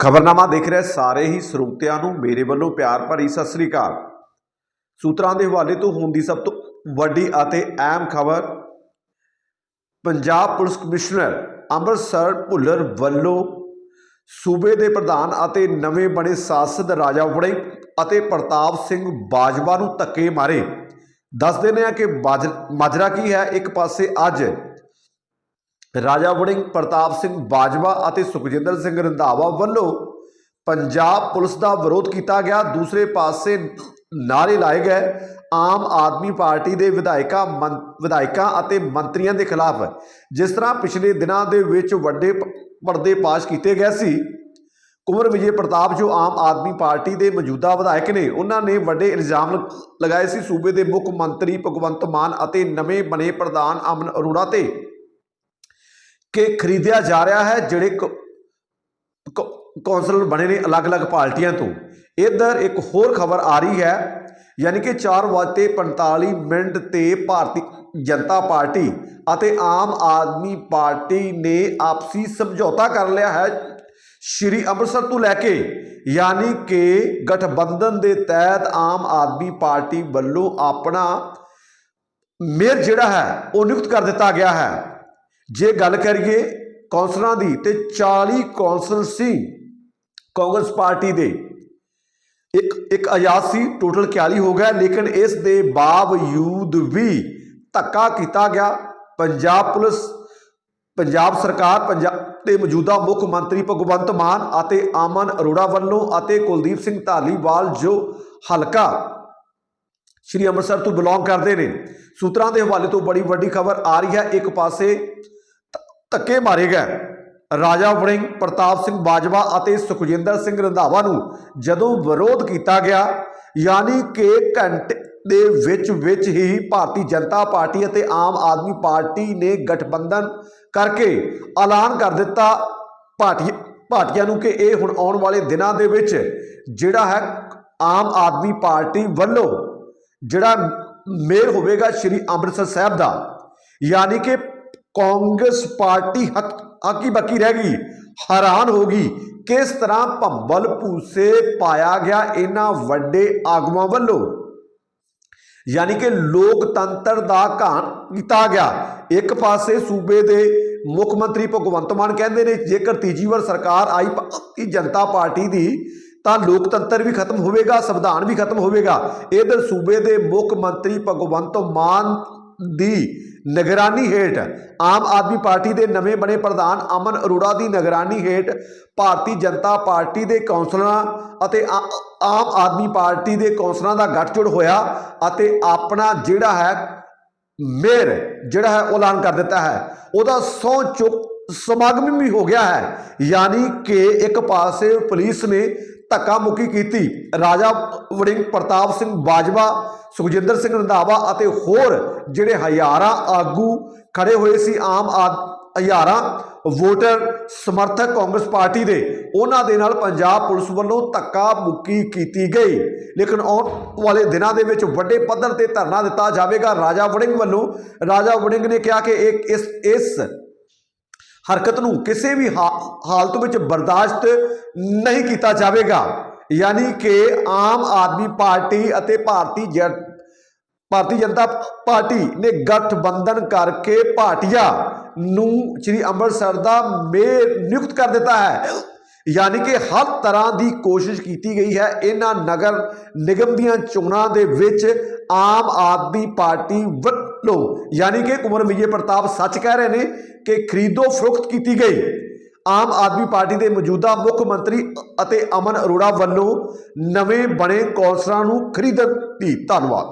ਖਬਰਨਾਮਾ ਦੇਖ ਰਹੇ ਸਾਰੇ ਹੀ ਸਰੋਤਿਆਂ ਨੂੰ ਮੇਰੇ ਵੱਲੋਂ ਪਿਆਰ ਭਰੀ ਸਤਿ ਸ੍ਰੀ ਅਕਾਲ। ਸੂਤਰਾਂ ਦੇ ਹਵਾਲੇ ਤੋਂ ਹੋਣ ਦੀ ਸਭ ਤੋਂ ਵੱਡੀ ਅਤੇ ਅਹਿਮ ਖਬਰ, ਪੰਜਾਬ ਪੁਲਿਸ ਕਮਿਸ਼ਨਰ ਅੰਮ੍ਰਿਤਸਰ ਭੁੱਲਰ ਵੱਲੋਂ ਸੂਬੇ ਦੇ ਪ੍ਰਧਾਨ ਅਤੇ ਨਵੇਂ ਬਣੇ ਸਾਸਦ ਰਾਜਾ ਵੜਿੰਗ ਅਤੇ ਪ੍ਰਤਾਪ ਸਿੰਘ ਬਾਜਵਾ ਨੂੰ ਧੱਕੇ ਮਾਰੇ। ਦੱਸ ਦਿੰਦੇ ਆ ਕਿ ਬਾਜ- ਮਾਜਰਾ ਕੀ ਹੈ? ਇੱਕ ਪਾਸੇ ਅੱਜ ਰਾਜਾ ਵੜਿੰਗ ਪ੍ਰਤਾਪ ਸਿੰਘ ਬਾਜਵਾ ਅਤੇ ਸੁਖਜਿੰਦਰ ਸਿੰਘ ਰੰਧਾਵਾ ਵੱਲੋਂ ਪੰਜਾਬ ਪੁਲਿਸ ਦਾ ਵਿਰੋਧ ਕੀਤਾ ਗਿਆ। ਦੂਸਰੇ ਪਾਸੇ ਨਾਰੇ ਲਾਏ ਗਏ। ਆਮ ਆਦਮੀ ਪਾਰਟੀ ਦੇ ਵਿਧਾਇਕਾਂ, ਮੰ- ਵਿਧਾਇਕਾਂ ਅਤੇ ਮੰਤਰੀਆਂ ਦੇ ਖਿਲਾਫ ਜਿਸ ਤਰ੍ਹਾਂ ਪਿਛਲੇ ਦਿਨਾਂ ਦੇ ਵਿੱਚ ਵੱਡੇ ਪ- ਪਰਦੇ ਪਾਸ਼ ਕੀਤੇ ਗਏ ਸੀ ਕੁੰਵਰ ਵਿਜੇ ਪ੍ਰਤਾਪ ਜੋ ਆਮ ਆਦਮੀ ਪਾਰਟੀ ਦੇ ਮੌਜੂਦਾ ਵਿਧਾਇਕ ਨੇ, ਉਹਨਾਂ ਨੇ ਵੱਡੇ ਇਲਜ਼ਾਮ ਲ- ਲਗਾਏ ਸੀ। ਸੂਬੇ ਦੇ ਮੁੱਖ ਮੰਤਰੀ ਭਗਵੰਤ ਮਾਨ ਅਤੇ ਨਵੇਂ ਬਣੇ ਪ੍ਰਧਾਨ ਅਮਨ ਅਰੋੜਾ ਤੇ ਕਿ ਖਰੀਦਿਆ ਜਾ ਰਿਹਾ ਹੈ, ਜਿਹੜੇ ਕ- ਕ- ਕੌਂਸਲਰ ਬਣੇ ਨੇ ਅਲੱਗ-ਅਲੱਗ ਪਾਰਟੀਆਂ ਤੋਂ। ਇੱਧਰ ਇੱਕ ਹੋਰ ਖਬਰ ਆ ਰਹੀ ਹੈ, ਯਾਨੀ ਕਿ 4:45 ਮਿੰਟ ਤੇ ਭਾਰਤੀ ਜਨਤਾ ਪਾਰਟੀ ਅਤੇ ਆਮ ਆਦਮੀ ਪਾਰਟੀ ਨੇ ਆਪਸੀ ਸਮਝੌਤਾ ਕਰ ਲਿਆ ਹੈ। ਸ਼੍ਰੀ ਅੰਮ੍ਰਿਤਸਰ ਤੋਂ ਲੈ ਕੇ ਯਾਨੀ ਕਿ ਗਠਬੰਧਨ ਦੇ ਤਹਿਤ ਆਮ ਆਦਮੀ ਪਾਰਟੀ ਵੱਲੋਂ ਆਪਣਾ ਮੇਅਰ ਜਿਹੜਾ ਹੈ, ਉਹ ਨਿਯੁਕਤ ਕਰ ਦਿੱਤਾ ਗਿਆ ਹੈ। ਜੇ ਗੱਲ ਕਰੀਏ ਕੌਂਸਲਰਾਂ ਦੀ ਤੇ 40 ਕੌਂਸਲ ਸੀ ਕਾਂਗਰਸ ਪਾਰਟੀ ਦੇ। ਇੱਕ ਇੱਕ ਆਜ਼ਾਦ ਸੀ ਟੋਟਲ 41 ਹੋ ਗਿਆ, ਲੇਕਿਨ ਇਸ ਦੇ ਬਾਵਜੂਦ ਵੀ ਧੱਕਾ ਕੀਤਾ ਗਿਆ। ਪੰਜਾਬ ਪੁਲਿਸ, ਪੰਜਾਬ ਸਰਕਾਰ, ਪੰਜਾਬ ਦੇ ਮੌਜੂਦਾ ਮੁੱਖ ਮੰਤਰੀ ਭਗਵੰਤ ਮਾਨ ਅਤੇ ਆਮਨ ਅਰੋੜਾ ਵੱਲੋਂ ਅਤੇ ਕੁਲਦੀਪ ਸਿੰਘ ਧਾਲੀਵਾਲ ਜੋ ਹਲਕਾ ਸ਼੍ਰੀ ਅੰਮ੍ਰਿਤਸਰ ਤੋਂ ਬਿਲੋਂਗ ਕਰਦੇ ਨੇ। ਸੂਤਰਾਂ ਦੇ ਹਵਾਲੇ ਤੋਂ ਬੜੀ ਵੱਡੀ ਖਬਰ ਆ ਰਹੀ ਹੈ। ਇੱਕ ਪਾਸੇ ਧੱਕੇ ਮਾਰੇ ਗਏ। ਰਾਜਾ ਵੜਿੰਗ, ਪ੍ਰਤਾਪ ਸਿੰਘ ਬਾਜਵਾ ਅਤੇ ਸੁਖਜਿੰਦਰ ਸਿੰਘ ਰੰਧਾਵਾ ਨੂੰ ਜਦੋਂ ਵਿਰੋਧ ਕੀਤਾ ਗਿਆ, ਯਾਨੀ ਕਿ ਘੰਟੇ ਦੇ ਵਿੱਚ ਵਿੱਚ ਹੀ ਭਾਰਤੀ ਜਨਤਾ ਪਾਰਟੀ ਅਤੇ ਆਮ ਆਦਮੀ ਪਾਰਟੀ ਨੇ ਗਠਬੰਧਨ ਕਰਕੇ ਐਲਾਨ ਕਰ ਦਿੱਤਾ ਭਾਰਤੀ, ਭਾਰਤੀਆਂ ਨੂੰ ਕਿ ਇਹ ਹੁਣ ਆਉਣ ਵਾਲੇ ਦਿਨਾਂ ਦੇ ਵਿੱਚ ਜਿਹੜਾ ਹੈ ਆਮ ਆਦਮੀ ਪਾਰਟੀ ਵੱਲੋਂ ਜਿਹੜਾ ਮੇਅਰ ਹੋਵੇਗਾ ਸ਼੍ਰੀ ਅੰਮ੍ਰਿਤਸਰ ਸਾਹਿਬ ਦਾ, ਯਾਨੀ ਕਿ ਕਾਂਗਰਸ ਪਾਰਟੀ ਹੱਕ ਆਕੀ ਬਾਕੀ ਰਹਿ ਗਈ, ਹੈਰਾਨ ਹੋ ਗਈ, ਕਿਸ ਤਰ੍ਹਾਂ ਭੰਬਲ ਭੂਸੇ ਪਾਇਆ ਗਿਆ ਇਹਨਾਂ ਵੱਡੇ ਆਗੂਆਂ ਵੱਲੋਂ? ਯਾਨੀ ਕਿ ਲੋਕਤੰਤਰ ਦਾ ਘਾਣ ਕੀਤਾ ਗਿਆ। ਇੱਕ ਪਾਸੇ ਸੂਬੇ ਦੇ ਮੁੱਖ ਮੰਤਰੀ ਭਗਵੰਤ ਮਾਨ ਕਹਿੰਦੇ ਨੇ, ਜੇਕਰ ਤੀਜੀ ਵਾਰ ਸਰਕਾਰ ਆਈ ਭਾਰਤੀ ਜਨਤਾ ਪਾਰਟੀ ਦੀ, ਤਾਂ ਲੋਕਤੰਤਰ ਵੀ ਖਤਮ ਹੋਵੇਗਾ, ਸੰਵਿਧਾਨ ਵੀ ਖਤਮ ਹੋਵੇਗਾ। ਇਧਰ ਸੂਬੇ ਦੇ ਮੁੱਖ ਮੰਤਰੀ ਭਗਵੰਤ ਮਾਨ ਦੀ ਨਿਗਰਾਨੀ ਹੇਠ ਆਮ ਆਦਮੀ ਪਾਰਟੀ ਦੇ ਨਵੇਂ ਬਣੇ ਪ੍ਰਧਾਨ ਅਮਨ ਅਰੋੜਾ ਦੀ ਨਿਗਰਾਨੀ ਹੇਠ ਭਾਰਤੀ ਜਨਤਾ ਪਾਰਟੀ ਦੇ ਕੌਂਸਲਰਾਂ ਅਤੇ ਆਮ ਆਦਮੀ ਪਾਰਟੀ ਦੇ ਕੌਂਸਲਰਾਂ ਦਾ ਗੱਠਜੋੜ ਹੋਇਆ ਅਤੇ ਆਪਣਾ ਜਿਹੜਾ ਹੈ ਮੇਅਰ ਜਿਹੜਾ ਹੈ ਉਹ ਐਲਾਨ ਕਰ ਦਿੱਤਾ ਹੈ। ਉਹਦਾ ਸਹੁੰ ਚੁੱਕ ਸਮਾਗਮ ਵੀ ਹੋ ਗਿਆ ਹੈ। ਯਾਨੀ ਕਿ ਇੱਕ ਪਾਸੇ ਪੁਲਿਸ ਨੇ ਧੱਕਾ ਮੁੱਕੀ ਕੀਤੀ। ਰਾਜਾ ਵੜਿੰਗ ਪ੍ਰਤਾਪ ਸਿੰਘ ਬਾਜਵਾ, ਸੁਖਜਿੰਦਰ ਸਿੰਘ ਰੰਧਾਵਾ ਅਤੇ ਹੋਰ ਜਿਹੜੇ ਹਜ਼ਾਰਾਂ ਆਗੂ ਖੜੇ ਹੋਏ ਸੀ, ਆਮ ਆਦ, ਹਜ਼ਾਰਾਂ ਵੋਟਰ ਸਮਰਥਕ ਕਾਂਗਰਸ ਪਾਰਟੀ ਦੇ, ਉਹਨਾਂ ਦੇ ਨਾਲ ਪੰਜਾਬ ਪੁਲਿਸ ਵੱਲੋਂ ਧੱਕਾ ਮੁੱਕੀ ਕੀਤੀ ਗਈ। ਲੇਕਿਨ ਆਉਣ ਵਾਲੇ ਦਿਨਾਂ ਦੇ ਵਿੱਚ ਵੱਡੇ ਪੱਧਰ ਤੇ ਧਰਨਾ ਦਿੱਤਾ ਜਾਵੇਗਾ। ਰਾਜਾ ਵੜਿੰਗ ਵੱਲੋਂ, ਰਾਜਾ ਵੜਿੰਗ ਨੇ ਕਿਹਾ ਕਿ ਇਹ ਇਸ ਇਸ ਹਰਕਤ ਨੂੰ ਕਿਸੇ ਵੀ ਹਾ- ਹਾਲਤ ਵਿੱਚ ਬਰਦਾਸ਼ਤ ਨਹੀਂ ਕੀਤਾ ਜਾਵੇਗਾ। ਯਾਨੀ ਕਿ ਆਮ ਆਦਮੀ ਪਾਰਟੀ ਅਤੇ ਭਾਰਤੀ ਜਨ ਭਾਰਤੀ ਜਨਤਾ ਪਾਰਟੀ ਨੇ ਗਠਬੰਧਨ ਕਰਕੇ ਭਾਟੀਆ ਨੂੰ ਸ੍ਰੀ ਅੰਮ੍ਰਿਤਸਰ ਦਾ ਮੇਅਰ ਨਿਯੁਕਤ ਕਰ ਦਿੱਤਾ ਹੈ। ਯਾਨੀ ਕਿ ਹਰ ਤਰ੍ਹਾਂ ਦੀ ਕੋਸ਼ਿਸ਼ ਕੀਤੀ ਗਈ ਹੈ। ਇਹਨਾਂ ਨਗਰ ਨਿਗਮ ਦੀਆਂ ਚੋਣਾਂ ਦੇ ਵਿੱਚ ਆਮ ਆਦਮੀ ਪਾਰਟੀ ਵੱਲੋਂ ਯਾਨੀ ਕਿ ਕੁਮਰ ਵਿਜੇ ਪ੍ਰਤਾਪ ਸੱਚ ਕਹਿ ਰਹੇ ਨੇ ਕਿ ਖਰੀਦੋ ਫਰੋਖਤ ਕੀਤੀ ਗਈ। ਆਮ ਆਦਮੀ ਪਾਰਟੀ ਦੇ ਮੌਜੂਦਾ ਮੁੱਖ ਮੰਤਰੀ ਅਤੇ ਅਮਨ ਅਰੋੜਾ ਵੱਲੋਂ ਨਵੇਂ ਬਣੇ ਕੌਂਸਲਰਾਂ ਨੂੰ ਖਰੀਦਣ ਦੀ ਧੰਨਵਾਦ।